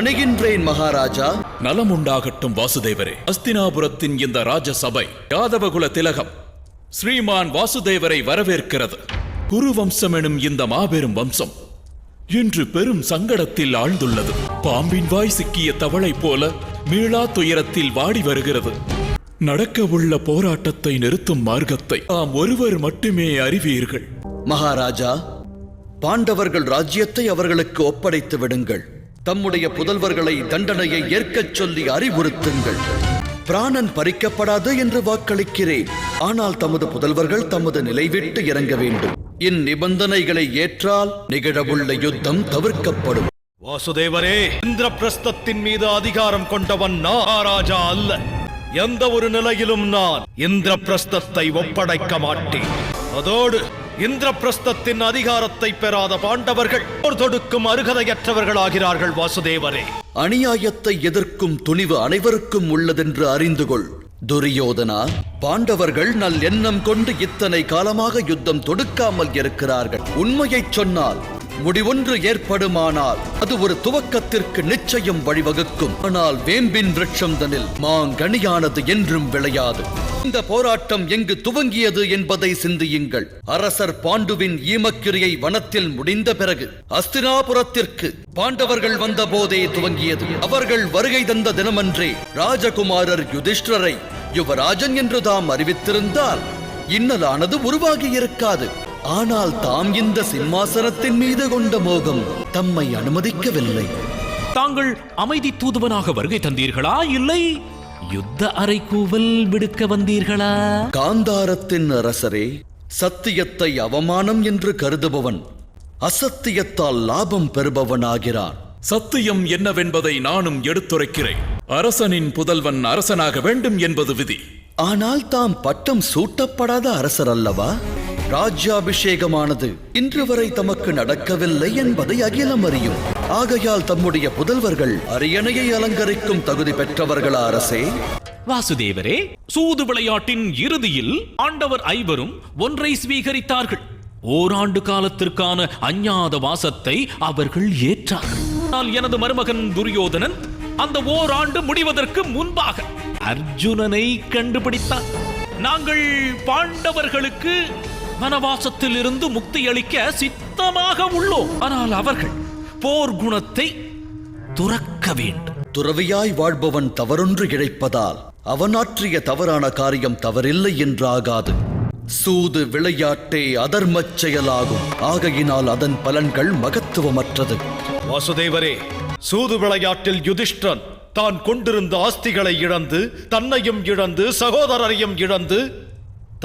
பணிகின்றேன் மகாராஜா. நலம் உண்டாகட்டும் வாசுதேவரே. அஸ்தினாபுரத்தின் இந்த ராஜசபை யாதவகுல திலகம் ஸ்ரீமான் வாசுதேவரை வரவேற்கிறது. குரு வம்சம் எனும் இந்த மாபெரும் வம்சம் இன்று பெரும் சங்கடத்தில் ஆழ்ந்துள்ளது. பாம்பின் வாய் சிக்கிய தவளை போல மீளா துயரத்தில் வாடி வருகிறது. நடக்க உள்ள போராட்டத்தை நிறுத்தும் மார்க்கத்தை தாம் ஒருவர் மட்டுமே அறிவீர்கள். மகாராஜா பாண்டவர்கள் ராஜ்யத்தை அவர்களுக்கு ஒப்படைத்து விடுங்கள். தம்முடைய புதல்வர்களை தண்டனையை ஏற்கச் சொல்லி அறிவுறுத்துங்கள். பிராணன் பறிக்கப்படாது என்று வாக்களிக்கிறேன். ஆனால் தமது புதல்வர்கள் தமது நிலை விட்டு இறங்க வேண்டும். இந்நிபந்தனைகளை ஏற்றால் நிகழவுள்ள யுத்தம் தவிர்க்கப்படும். வாசுதேவரே இந்திரபிரஸ்தத்தின் மீது அதிகாரம் கொண்டவன் மகாராஜா அல்ல. எந்த ஒரு நிலையிலும் நான் இந்திரபிரஸ்தத்தை ஒப்படைக்க மாட்டேன். அதோடு இந்திரபிரஸ்தத்தின் அதிகாரத்தை பெறாத பாண்டவர்கள் போர் தொடுக்கும் அருகதையற்றவர்களாகிறார்கள் வாசுதேவரே. அநியாயத்தை எதிர்க்கும் துணிவு அனைவருக்கும் உள்ளதென்று அறிந்து கொள் துரியோதனா பாண்டவர்கள் நல் எண்ணம் கொண்டு இத்தனை காலமாக யுத்தம் தொடுக்காமல் இருக்கிறார்கள். உண்மையைச் சொன்னால் முடிவொன்று ஏற்படுமானால் அது ஒரு துவக்கத்திற்கு நிச்சயம் வழிவகுக்கும். ஆனால் வேம்பின் விரட்சம் தனில் மாங்கனியானது என்றும் விளையாது. இந்த போராட்டம் எங்கு துவங்கியது என்பதை சிந்தியுங்கள். அரசர் பாண்டுவின் ஈமக்கிரியை வனத்தில் முடிந்த பிறகு அஸ்தினாபுரத்திற்கு பாண்டவர்கள் வந்த போதே துவங்கியது. அவர்கள் வருகை தந்த தினமன்றே ராஜகுமாரர் யுதிஷ்டரை யுவராஜன் என்று தாம் அறிவித்திருந்தால் இன்னலானது உருவாகி இருக்காது ஆனால் தாம் இந்த சிம்மாசனத்தின் மீது கொண்ட மோகம் தம்மை அனுமதிக்கவில்லை. தாங்கள் அமைதி தூதுவனாக வருகை தந்தீர்களா? இல்லை. யுத்த அறைகூவல் விடுக்க வந்தீர்களா? காந்தாரத்தின் அரசரே சத்தியத்தை அவமானம் என்று கருதுபவன் அசத்தியத்தால் லாபம் பெறுபவனாகிறான் சத்தியம் என்னவென்பதை நானும் எடுத்துரைக்கிறேன். அரசனின் புதல்வன் அரசனாக வேண்டும் என்பது விதி. ஆனால் தாம் பட்டம் சூட்டப்படாத அரசர் அல்லவா ராஜ்யாபிஷேகமானது இன்று வரை தமக்கு நடக்கவில்லை என்பதை அகிலம் அறியும். ஆகையால் தம்முடைய புதல்வர்கள் அரியணையை அலங்கரிக்கும் தகுதி பெற்றவர்களா அரசே? வாசுதேவரே சூது விளையாட்டின் இறுதியில் ஆண்டவர் ஐவரும் ஒன்றை ஸ்வீகரித்தார்கள். ஓராண்டு காலத்திற்கான அஞ்ஞாத வாசத்தை அவர்கள் ஏற்றார்கள். ஆனால் எனது மருமகன் துரியோதனன் அந்த ஓராண்டு முடிவதற்கு முன்பாக அர்ஜுனனை கண்டுபிடித்தான். நாங்கள் பாண்டவர்களுக்கு வனவாசத்தில் இருந்து முக்தி அளிக்க சித்தமாக உள்ளோம். ஆனால் அவர்கள் போர் குணத்தை துறக்க வேண்டும். துறவியாய் வாழ்பவன் தவறொன்று இழைப்பதால் அவன் ஆற்றிய தவறான காரியம் தவறில்லை என்றாகாது. சூது விளையாட்டே அதர்மச் செயலாகும். ஆகையினால் அதன் பலன்கள் மகத்துவமற்றது. வாசுதேவரே சூது விளையாட்டில் யுதிஷ்டன் தான் கொண்டிருந்த ஆஸ்திகளை இழந்து தன்னையும் இழந்து சகோதரரையும் இழந்து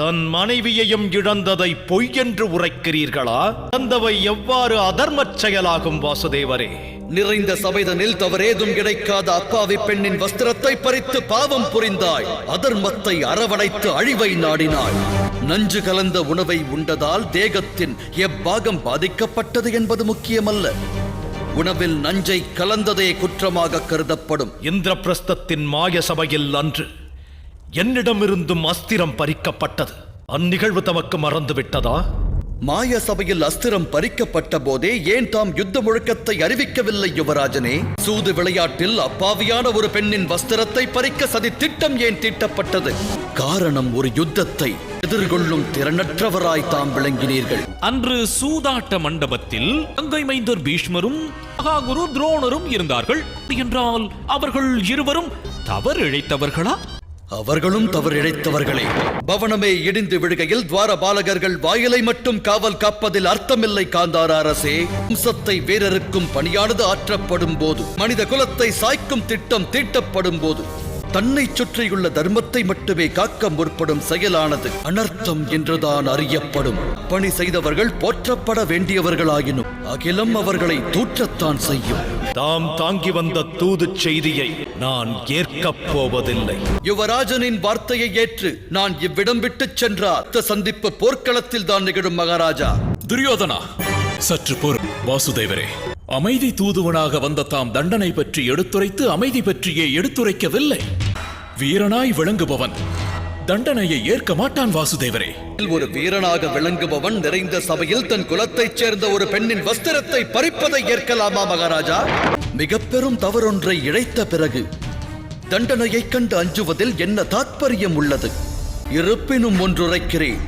தன் மனைவியையும் இழந்ததை பொய் என்று உரைக்கிறீர்களா? அந்தவை எவ்வாறு அதர்மச் செயலாகும் வாசுதேவரே? நிறைந்த சபைதனில் தவறேதும் கிடைக்காத அப்பாவி பெண்ணின் வஸ்திரத்தை பறித்து பாவம் புரிந்தாய். அதர்மத்தை அரவணைத்து அழிவை நாடினாய். நஞ்சு கலந்த உணவை உண்டதால் தேகத்தின் எப்பாகம் பாதிக்கப்பட்டது என்பது முக்கியமல்ல. உணவில் நஞ்சை கலந்ததே குற்றமாக கருதப்படும். இந்திரபிரஸ்தத்தின் மாய சபையில் அன்று என்னிடமிருந்தும் அஸ்திரம் பறிக்கப்பட்டது. அந்நிகழ்வு தமக்கு மறந்துவிட்டதா? மாய சபையில் அஸ்திரம் பறிக்கப்பட்ட போதே ஏன் தாம் யுத்த முழக்கத்தை அறிவிக்கவில்லை யுவராஜனே? சூது விளையாட்டில் அப்பாவியான ஒரு பெண்ணின் வஸ்திரத்தை பறிக்க சதி திட்டம் ஏன் தீட்டப்பட்டது? காரணம் ஒரு யுத்தத்தை எதிர்கொள்ளும் திறனற்றவராய் தாம் விளங்கினீர்கள். அன்று சூதாட்ட மண்டபத்தில் கங்கை மைந்தர் பீஷ்மரும் மகாகுரு துரோணரும் இருந்தார்கள். என்றால் அவர்கள் இருவரும் தவறிழைத்தவர்களா அவர்களும் தவறிழைத்தவர்களே. பவனமே இடிந்து விழுகையில் துவார பாலகர்கள் வாயிலை மட்டும் காவல் காப்பதில் அர்த்தமில்லை காந்தார அரசே. வம்சத்தை வீரருக்கும் பணியானது ஆற்றப்படும் போது மனித குலத்தை சாய்க்கும் திட்டம் தீட்டப்படும் போது தன்னை சுற்றியுள்ள தர்மத்தை மட்டுமே காக்க முற்படும் செயலானது அனர்த்தம் என்றுதான் அறியப்படும். பணி செய்தவர்கள் போற்றப்பட வேண்டியவர்களாயினும் அகிலம் அவர்களை தூற்றத்தான் செய்யும். தாம் தாங்கி வந்த தூதுச் செய்தியை நான் ஏற்கப் போவதில்லை. யுவராஜனின் வார்த்தையை ஏற்று நான் இவ்விடம் விட்டுச் சென்றார் சந்திப்பு போர்க்களத்தில் தான் நிகழும் மகாராஜா. துரியோதனா சற்று பொறு வாசுதேவரே. அமைதி தூதுவனாக வந்த தாம் தண்டனை பற்றி எடுத்துரைத்து அமைதி பற்றியே எடுத்துரைக்கவில்லை. வீரனாய் விளங்குபவன். தண்டனையை ஏற்க மாட்டான் வாசுதேவரே. ஒரு வீரனாக விளங்குபவன் நிறைந்த சபையில் தன் குலத்தைச் சேர்ந்த ஒரு பெண்ணின் வஸ்திரத்தை பறிப்பதை ஏற்கலாமா மகாராஜா? மிக பெரும் தவறொன்றை இழைத்த பிறகு தண்டனையைக் கண்டு அஞ்சுவதில் என்ன தாத்பரியம் உள்ளது? இருப்பினும் ஒன்றுரைக்கிறேன்.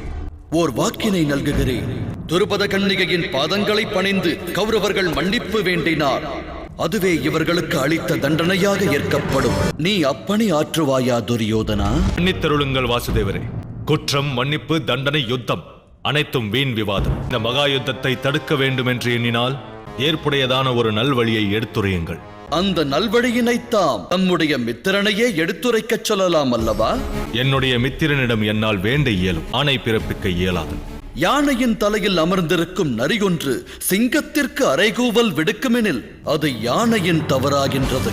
ஓர் வாக்கினை நல்குகிறேன். துருபத கன்னிகையின் பாதங்களை பணிந்து கௌரவர்கள் மன்னிப்பு வேண்டினார். அதுவே இவர்களுக்கு அளித்த தண்டனையாக ஏற்கப்படும். நீ அப்பணி ஆற்றுவாயா துரியோதனா? மன்னித்தருளுங்கள் வாசுதேவரே. குற்றம் மன்னிப்பு தண்டனை யுத்தம் அனைத்தும் வீண் விவாதம். இந்த மகா யுத்தத்தை தடுக்க வேண்டும் என்று எண்ணினால் ஏற்புடையதான ஒரு நல்வழியை எடுத்துரையுங்கள். அந்த நல்வழியினைத்தாம் நம்முடைய மித்திரனையே எடுத்துரைக்கச் சொல்லலாம் அல்லவா? என்னுடைய மித்திரனிடம் என்னால் வேண்ட இயலும். ஆணை பிறப்பிக்க இயலாது. யானையின் தலையில் அமர்ந்திருக்கும் நரியொன்று சிங்கத்திற்கு அரைகூவல் விடுக்குமெனில் அது யானையின் தவறாகின்றது.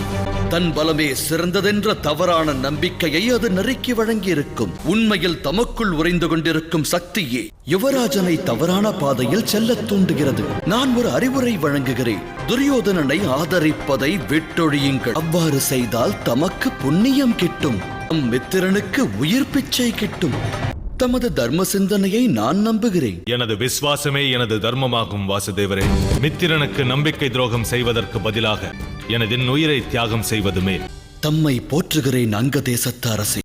தன் பலமே சிறந்ததென்ற தவறான நம்பிக்கையை அது நறுக்கி வழங்கியிருக்கும். உண்மையில் தமக்குள் உறைந்து கொண்டிருக்கும் சக்தியே யுவராஜனை தவறான பாதையில் செல்லத் தூண்டுகிறது. நான் ஒரு அறிவுரை வழங்குகிறேன். துரியோதனனை ஆதரிப்பதை விட்டொழியுங்கள். அவ்வாறு செய்தால் தமக்கு புண்ணியம் கிட்டும். நம் மித்திரனுக்கு உயிர் பிச்சை கிட்டும். தமது தர்ம சிந்தனையை நான் நம்புகிறேன். எனது விசுவாசமே எனது தர்மமாகும் வாசுதேவரே. மித்திரனுக்கு நம்பிக்கை துரோகம் செய்வதற்கு பதிலாக எனது உயிரை தியாகம் செய்வதுமே தம்மை போற்றுகிறேன் அங்க தேசத்து அரசே.